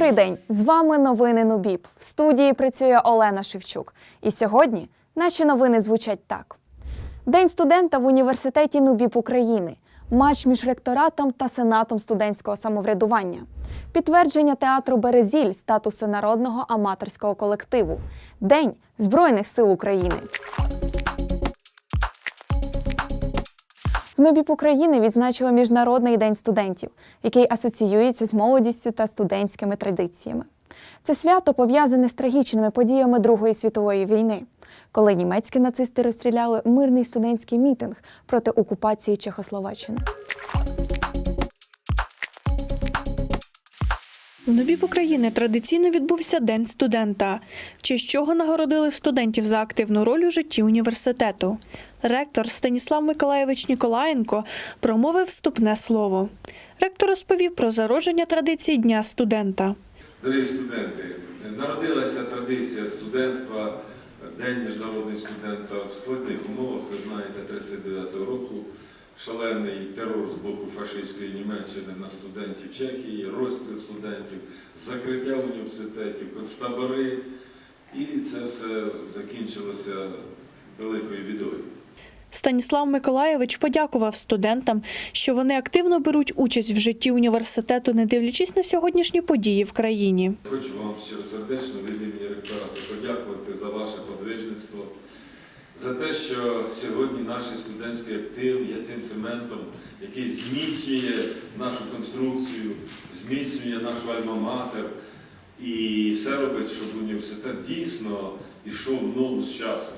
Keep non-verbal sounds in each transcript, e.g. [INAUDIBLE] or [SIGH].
Добрий день! З вами новини Нубіб. В студії працює Олена Шевчук. І сьогодні наші новини звучать так: День студента в університеті Нубіб України. Матч між ректоратом та сенатом студентського самоврядування. Підтвердження театру Березіль статусу народного аматорського колективу. День Збройних сил України. В України відзначили Міжнародний день студентів, який асоціюється з молодістю та студентськими традиціями. Це свято пов'язане з трагічними подіями Другої світової війни, коли німецькі нацисти розстріляли мирний студентський мітинг проти окупації Чехословаччини. В Нобіб України традиційно відбувся День студента, в честь чого нагородили студентів за активну роль у житті університету. Ректор Станіслав Миколаєвич Ніколаєнко промовив вступне слово. Ректор розповів про зародження традиції Дня студента. Дорогі студенти, народилася традиція студентства, День міжнародний студента в складних умовах, ви знаєте, 39-го року. Шалений терор з боку фашистської Німеччини на студентів Чехії, розстріл студентів, закриття університетів, концтабори. І це все закінчилося великою бідою. Станіслав Миколаєвич подякував студентам, що вони активно беруть участь в житті університету, не дивлячись на сьогоднішні події в країні. Хочу вам щиросердечно від імені ректорату подякувати за ваше подвижництво, за те, що сьогодні наш студентський актив є тим цементом, який зміцнює нашу конструкцію, зміцнює нашу альма-матер і все робить, щоб університет дійсно йшов в ногу з часом.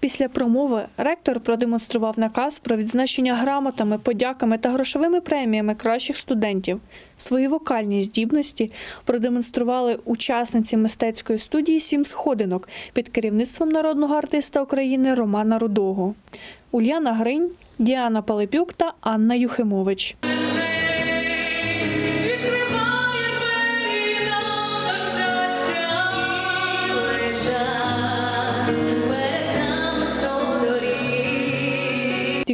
Після промови ректор продемонстрував наказ про відзначення грамотами, подяками та грошовими преміями кращих студентів. Свої вокальні здібності продемонстрували учасниці мистецької студії Сім сходинок під керівництвом народного артиста України Романа Рудого. Ульяна Гринь, Діана Палепюк та Анна Юхимович.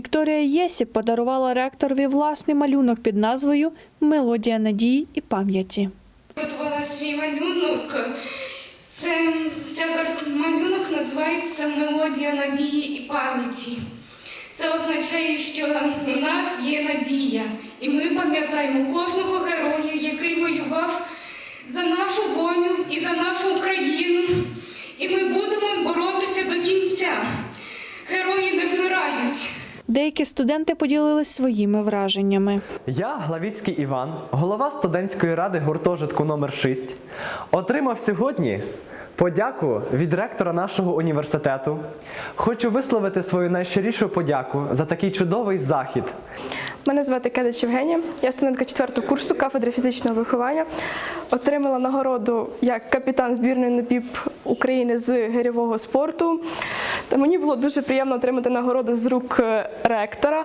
Вікторія Єсіп подарувала ректорові власний малюнок під назвою Мелодія надії і пам'яті. Готувала свій малюнок. Це, ця малюнок називається Мелодія надії і пам'яті. Це означає, що у нас є надія, і ми пам'ятаємо кожного героя, який воював за нашу волю і за нашу Україну. І ми будемо боротися до кінця. Герої не вмирають. Деякі студенти поділились своїми враженнями. Я, Главіцький Іван, голова студентської ради гуртожитку номер 6 отримав сьогодні подяку від ректора нашого університету. Хочу висловити свою найщирішу подяку за такий чудовий захід. Мене звати Кедич Євгенія, я студентка 4 курсу кафедри фізичного виховання. Отримала нагороду як капітан збірної НОПІП України з гирьового спорту. Та мені було дуже приємно отримати нагороду з рук е, ректора.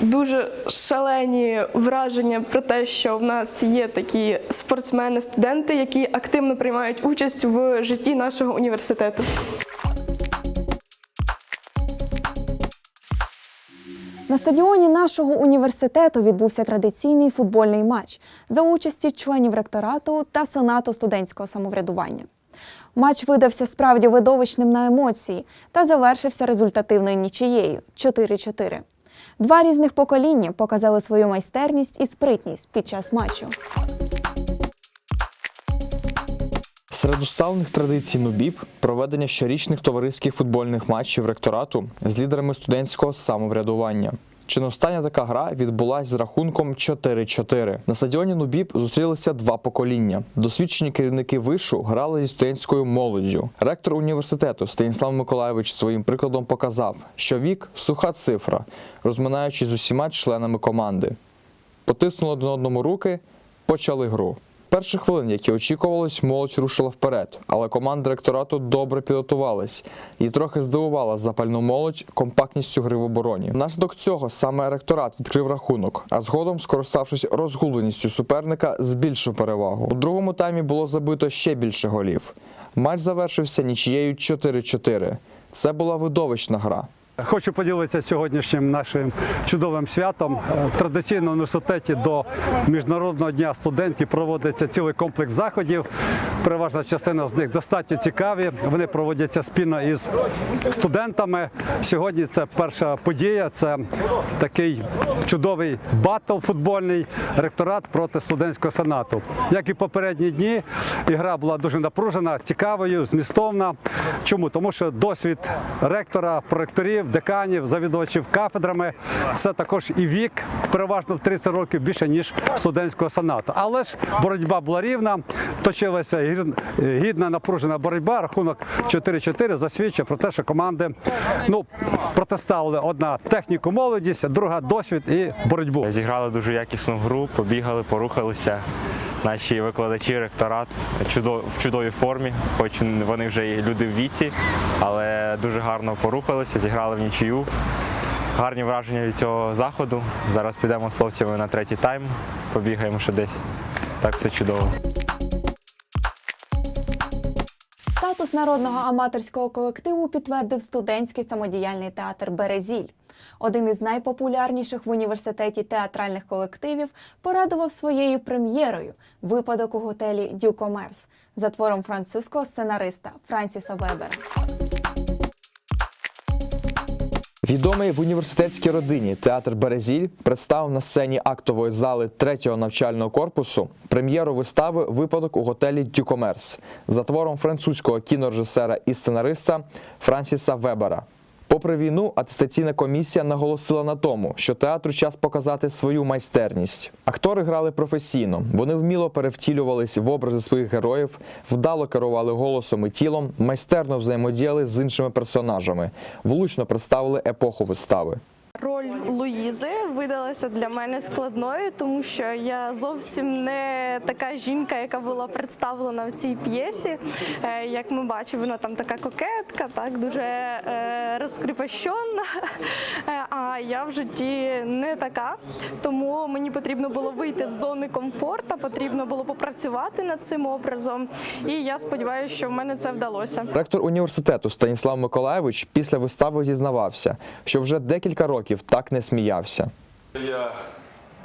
Дуже шалені враження про те, що в нас є такі спортсмени, студенти, які активно приймають участь в житті нашого університету. На стадіоні нашого університету відбувся традиційний футбольний матч за участі членів ректорату та сенату студентського самоврядування. Матч видався справді видовищним на емоції та завершився результативною нічиєю 4-4. Два різних покоління показали свою майстерність і спритність під час матчу. Серед уставних традицій НУБІП проведення щорічних товариських футбольних матчів ректорату з лідерами студентського самоврядування. Чи не остання така гра відбулася з рахунком 4-4. На стадіоні Нубіб зустрілися два покоління. Досвідчені керівники вишу грали зі студентською молоддю. Ректор університету Станіслав Миколаєвич своїм прикладом показав, що вік суха цифра, розминаючись з усіма членами команди. Потиснули один одному руки, почали гру. Перших хвилин, які очікувалось, молодь рушила вперед, але команда ректорату добре підготувалась і трохи здивувала запальну молодь компактністю гри в обороні. Внаслідок цього саме ректорат відкрив рахунок, а згодом, скориставшись розгубленістю суперника, збільшив перевагу. У другому таймі було забито ще більше голів. Матч завершився нічією 4-4. Це була видовищна гра. Хочу поділитися сьогоднішнім нашим чудовим святом. Е, Традиційно в університеті до Міжнародного дня студентів проводиться цілий комплекс заходів. Переважна частина з них достатньо цікаві. Вони проводяться спільно із студентами. Сьогодні це перша подія. Це такий чудовий батл футбольний ректорат проти студентського сенату. Як і попередні дні, ігра була дуже напружена, цікавою, змістовна. Чому? Тому що досвід ректора, проректорів, деканів, завідувачів кафедрами це також і вік, переважно в 30 років більше ніж студентського сенату. Але ж боротьба була рівна, точилася гідна напружена боротьба. Рахунок 4-4 засвідчує про те, що команди ну протиставили одна техніку молодість, друга досвід і боротьбу. Зіграли дуже якісну гру, побігали, порухалися. Наші викладачі, ректорат в чудовій формі, хоч вони вже і люди в віці, але дуже гарно порухалися, зіграли в нічию. Гарні враження від цього заходу. Зараз підемо з хлопцями на третій тайм, побігаємо ще десь. Так все чудово. Статус народного аматорського колективу підтвердив студентський самодіяльний театр Березіль. Один із найпопулярніших в університеті театральних колективів порадував своєю прем'єрою випадок у готелі Дю Комерс за твором французького сценариста Франсіса Вебера. Відомий в університетській родині театр Березіль представив на сцені актової зали третього навчального корпусу прем'єру вистави Випадок у готелі Дюкомерс за твором французького кінорежисера і сценариста Франсіса Вебера. Попри війну, атестаційна комісія наголосила на тому, що театру час показати свою майстерність. Актори грали професійно, вони вміло перевтілювались в образи своїх героїв, вдало керували голосом і тілом, майстерно взаємодіяли з іншими персонажами, влучно представили епоху вистави. Луїзи видалася для мене складною, тому що я зовсім не така жінка, яка була представлена в цій п'єсі. Е, Як ми бачимо, вона там така кокетка, так дуже е, розкріпощена. Е, А я в житті не така. Тому мені потрібно було вийти з зони комфорту, потрібно було попрацювати над цим образом. І я сподіваюся, що в мене це вдалося. Ректор університету Станіслав Миколаєвич після вистави зізнавався, що вже декілька років так не сміявся. Я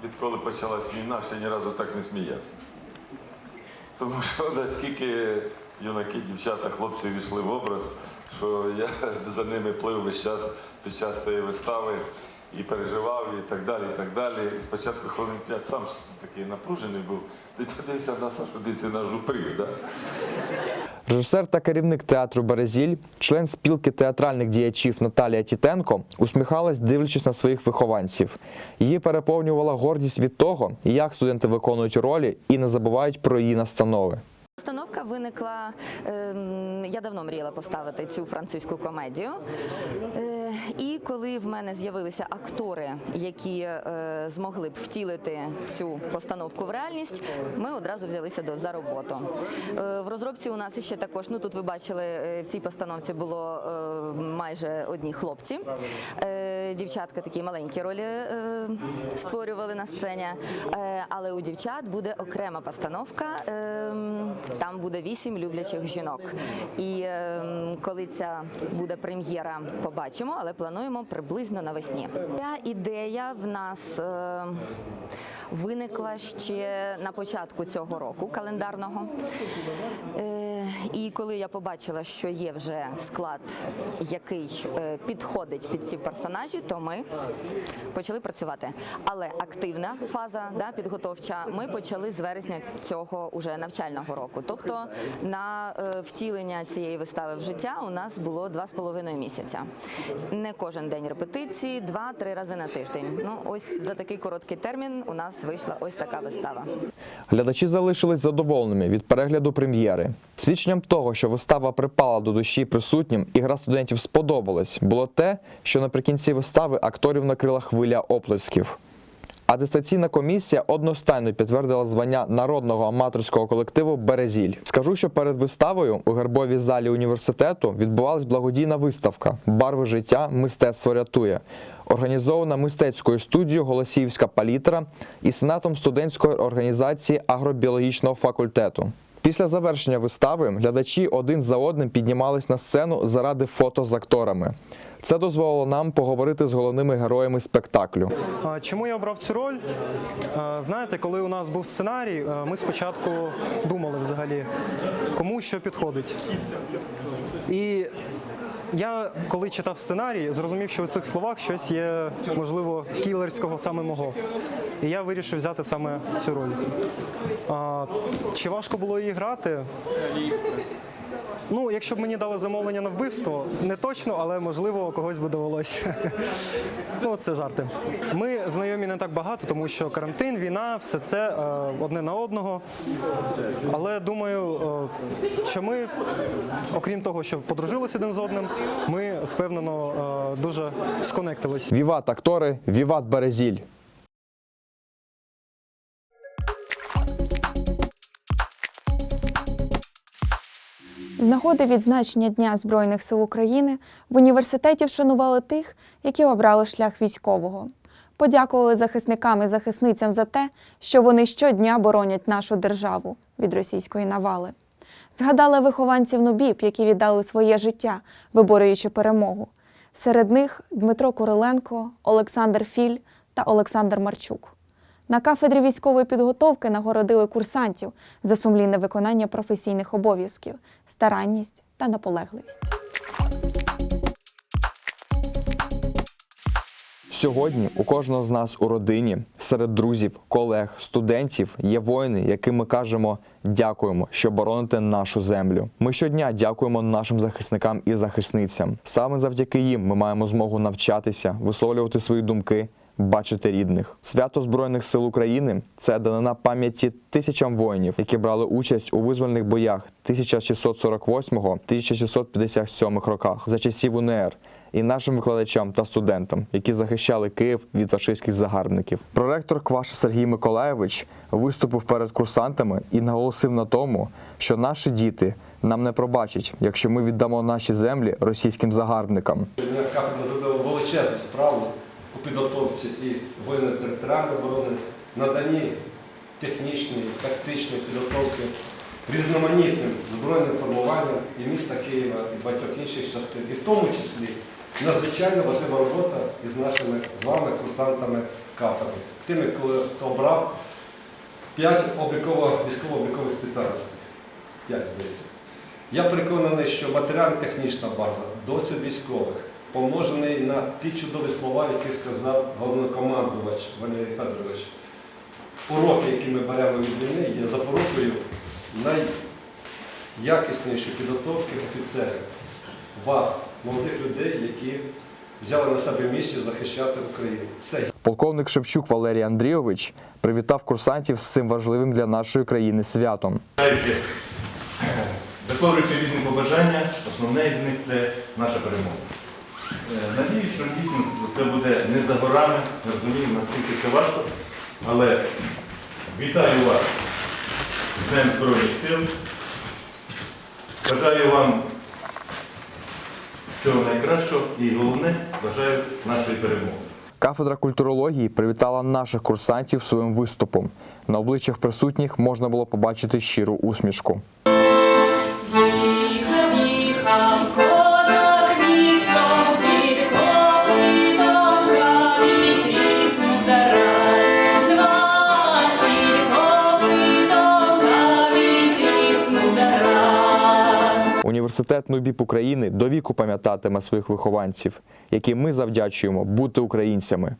відколи почалась війна, ще ні разу так не сміявся. Тому що наскільки юнаки, дівчата, хлопці війшли в образ, що я [LAUGHS] за ними плив весь час під час цієї вистави і переживав, і так далі. і так далі. І спочатку хвилин п'ять сам такий напружений був. Ти подивився на Сашу, дивися на жупрів. Да? Режисер та керівник театру Березіль, член спілки театральних діячів Наталія Тітенко, усміхалась, дивлячись на своїх вихованців. Її переповнювала гордість від того, як студенти виконують ролі і не забувають про її настанови. Установка виникла. ем, я давно мріяла поставити цю французьку комедію. І коли в мене з'явилися актори, які е, змогли б втілити цю постановку в реальність, ми одразу взялися до за роботу. Е, в розробці у нас ще також. Ну тут ви бачили е, в цій постановці було майже одні хлопці. Дівчатка такі маленькі ролі створювали на сцені. Але у дівчат буде окрема постановка. Там буде вісім люблячих жінок. І коли ця буде прем'єра, побачимо, але плануємо приблизно навесні. Ця ідея в нас. е, Виникла ще на початку цього року календарного. Е, і коли я побачила, що є вже склад, який е, підходить під ці персонажі, то ми почали працювати. Але активна фаза да, підготовча ми почали з вересня цього уже навчального року. Тобто на е, втілення цієї вистави в життя у нас було два з половиною місяця. Не кожен день репетиції, два-три рази на тиждень. Ну ось за такий короткий термін у нас вийшла ось така вистава. Глядачі залишились задоволеними від перегляду прем'єри. Свідченням того, що вистава припала до душі присутнім і гра студентів сподобалась, було те, що наприкінці вистави акторів накрила хвиля оплесків. Атестаційна комісія одностайно підтвердила звання народного аматорського колективу Березіль. Скажу, що перед виставою у гербовій залі університету відбувалась благодійна виставка Барви життя мистецтво рятує, організована мистецькою студією Голосіївська палітра і сенатом студентської організації агробіологічного факультету. Після завершення вистави глядачі один за одним піднімались на сцену заради фото з акторами. Це дозволило нам поговорити з головними героями спектаклю. Чому я обрав цю роль? Знаєте, коли у нас був сценарій, ми спочатку думали взагалі, кому що підходить. І я, коли читав сценарій, зрозумів, що у цих словах щось є, можливо, кілерського саме мого. І я вирішив взяти саме цю роль. А, Чи важко було її грати? Ну, якщо б мені дали замовлення на вбивство, не точно, але можливо когось би довелося. Ну, це жарти. Ми знайомі не так багато, тому що карантин, війна, все це е, одне на одного. Але думаю, е, що ми, окрім того, що подружилися один з одним, ми впевнено е, дуже сконектились. Віват актори, віват Березіль. З нагоди відзначення Дня Збройних сил України в університеті вшанували тих, які обрали шлях військового. Подякували захисникам і захисницям за те, що вони щодня боронять нашу державу від російської навали. Згадали вихованців Нубіб, які віддали своє життя, виборюючи перемогу. Серед них Дмитро Куриленко, Олександр Філь та Олександр Марчук. На кафедрі військової підготовки нагородили курсантів за сумлінне виконання професійних обов'язків, старанність та наполегливість. Сьогодні у кожного з нас у родині, серед друзів, колег, студентів є воїни, яким ми кажемо дякуємо, що бороните нашу землю. Ми щодня дякуємо нашим захисникам і захисницям. Саме завдяки їм ми маємо змогу навчатися, висловлювати свої думки. Бачити рідних свято Збройних сил України це данина пам'яті тисячам воїнів, які брали участь у визвольних боях 1648-1657 роках за часів УНР, і нашим викладачам та студентам, які захищали Київ від фашистських загарбників. Проректор Кваша Сергій Миколаєвич виступив перед курсантами і наголосив на тому, що наші діти нам не пробачать, якщо ми віддамо наші землі російським загарбникам. Кафедра зробила величезну справу у підготовці і воєнної територіальної оборони, наданні технічної, тактичної підготовки різноманітним збройним формуванням і міста Києва, і багатьох інших частин. І в тому числі надзвичайно важлива робота із нашими з вами курсантами кафедри, тими, хто обрав п'ять військово-облікових спеціальностей. П'ять, здається. Я переконаний, що матеріально-технічна база, досвід військових, помножений на ті чудові слова, які сказав головнокомандувач Валерій Федорович. Уроки, які ми беремо від війни, є запорукою найякіснішої підготовки офіцерів, вас, молодих людей, які взяли на себе місію захищати Україну. Це Полковник Шевчук Валерій Андрійович привітав курсантів з цим важливим для нашої країни святом. Висловлюючи різні побажання, основне із них це наша перемога. Е, Надіюсь, що дійсно це буде не за горами, ми розуміємо, наскільки це важко, але вітаю вас з Днем Збройних сил. Бажаю вам всього найкращого і головне, бажаю нашої перемоги. Кафедра культурології привітала наших курсантів своїм виступом. На обличчях присутніх можна було побачити щиру усмішку. Університет Нубіп України до віку пам'ятатиме своїх вихованців, яким ми завдячуємо бути українцями.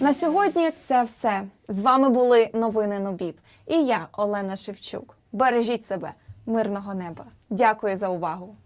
На сьогодні це все. З вами були новини Нубіб. І я, Олена Шевчук. Бережіть себе, мирного неба. Дякую за увагу.